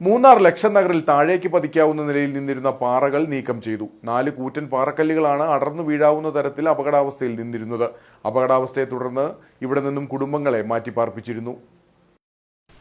മൂന്നാർ ലക്ഷം നഗറിൽ താഴേക്ക് പതിക്കാവുന്ന നിലയിൽ നിന്നിരുന്ന പാറകൾ നീക്കം ചെയ്തു. നാല് കൂറ്റൻ പാറക്കല്ലുകളാണ് അടർന്നു വീഴാവുന്ന തരത്തിൽ അപകടാവസ്ഥയിൽ നിന്നിരുന്നത്. അപകടാവസ്ഥയെ തുടർന്ന് ഇവിടെ നിന്നും കുടുംബങ്ങളെ മാറ്റിപ്പാർപ്പിച്ചിരുന്നു.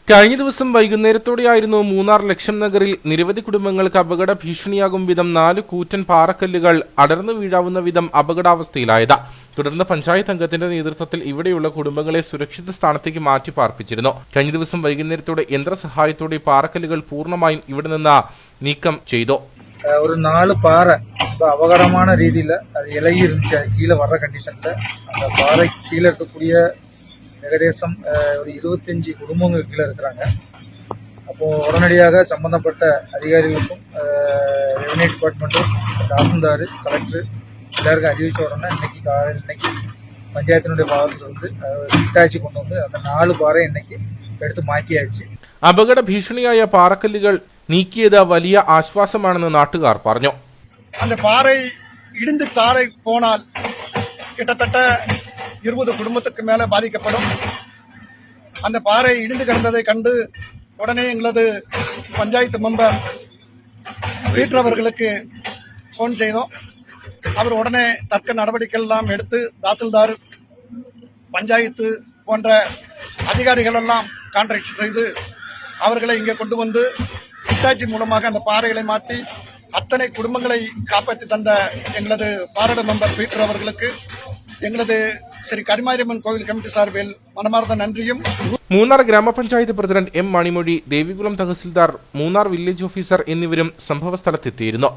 കഴിഞ്ഞ ദിവസം വൈകുന്നേരത്തോടെയായിരുന്നു മൂന്നാർ ലക്ഷം നഗറിൽ നിരവധി കുടുംബങ്ങൾക്ക് അപകട ഭീഷണിയാകും വിധം നാല് കൂറ്റൻ പാറക്കല്ലുകൾ അടർന്നു വീഴാവുന്ന വിധം അപകടാവസ്ഥയിലായത്. തുടർന്ന് പഞ്ചായത്ത് അംഗത്തിന്റെ നേതൃത്വത്തിൽ ഇവിടെയുള്ള കുടുംബങ്ങളെ സുരക്ഷിത സ്ഥാനത്തേക്ക് മാറ്റി പാർപ്പിച്ചിരുന്നു കഴിഞ്ഞ ദിവസം വൈകുന്നേരത്തോടെ യന്ത്രസഹായത്തോടെ പാറക്കല്ലുകൾ പൂർണ്ണമായും ഇവിടെ നിന്ന് നീക്കം செய்தோ அஹ் ஒரு நாலு பாறை ரொம்ப அபகடமான ரீதியில் அது இலகி இருந்துச்சு அது கீழே வர்ற கண்டிஷனில் அந்த பாறை கீழே இருக்கக்கூடிய ஏகதேசம் அஹ், ஒரு இருபத்தஞ்சி குடும்பங்கள் கீழே இருக்கிறாங்க அப்போது உடனடியாக சம்பந்தப்பட்ட அதிகாரிகளுக்கும் ரெவன்யூ டிபார்ட்மெண்ட்டும் தாசில்தார் கலெக்டர் எல்லாருக்கும் அறிவித்த உடனே இன்னைக்கு காலையில் இன்னைக்கு பஞ்சாயத்தினுடைய பாகத்தில் வந்து ஹிட்டாச்சி கொண்டு வந்து அந்த நாலு பாறை இன்னைக்கு எடுத்து மாற்றியாச்சு അപകട ഭീഷണിയായ പാറക്കല്ലുകൾ നീക്കിയത് വലിയ ആശ്വാസമാണെന്ന് നാട്ടുകാർ പറഞ്ഞു அந்த பாறை இடிந்து தாரை போனால் கிட்டத்தட்ட இருபது குடும்பத்துக்கு மேல பாதிக்கப்படும் அந்த பாறை இடிந்து கிடந்ததை கண்டு உடனே எங்களது பஞ்சாயத்து மெம்பர் பீட்டர் அவர்களுக்கு ஃபோன் செய்தோம் அவர் உடனே தக்க நடவடிக்கைகள் எல்லாம் எடுத்து தாசில்தார் பஞ்சாயத்து போன்ற அதிகாரிகள் எல்லாம் கான்ட்ராக்ட் செய்து அவர்களை இங்கே கொண்டு வந்து ஹிட்டாச்சி மூலமாக அந்த பாறைகளை மாற்றி அத்தனை குடும்பங்களை காப்பாற்றி தந்த எங்களது பாராட மெம்பர் பீட்டர் அவர்களுக்கு எங்களது ஸ்ரீ கரிமாரியம்மன் கோவில் கமிட்டி சார்பில் மனமார்ந்த நன்றியும் മൂന്നാർ ഗ്രാമപഞ്ചായത്ത് president M Manimozhi Devikulam tahsildar Munnar village officer എന്നിവരും സംഭവസ്ഥലത്തെത്തിയിരുന്നു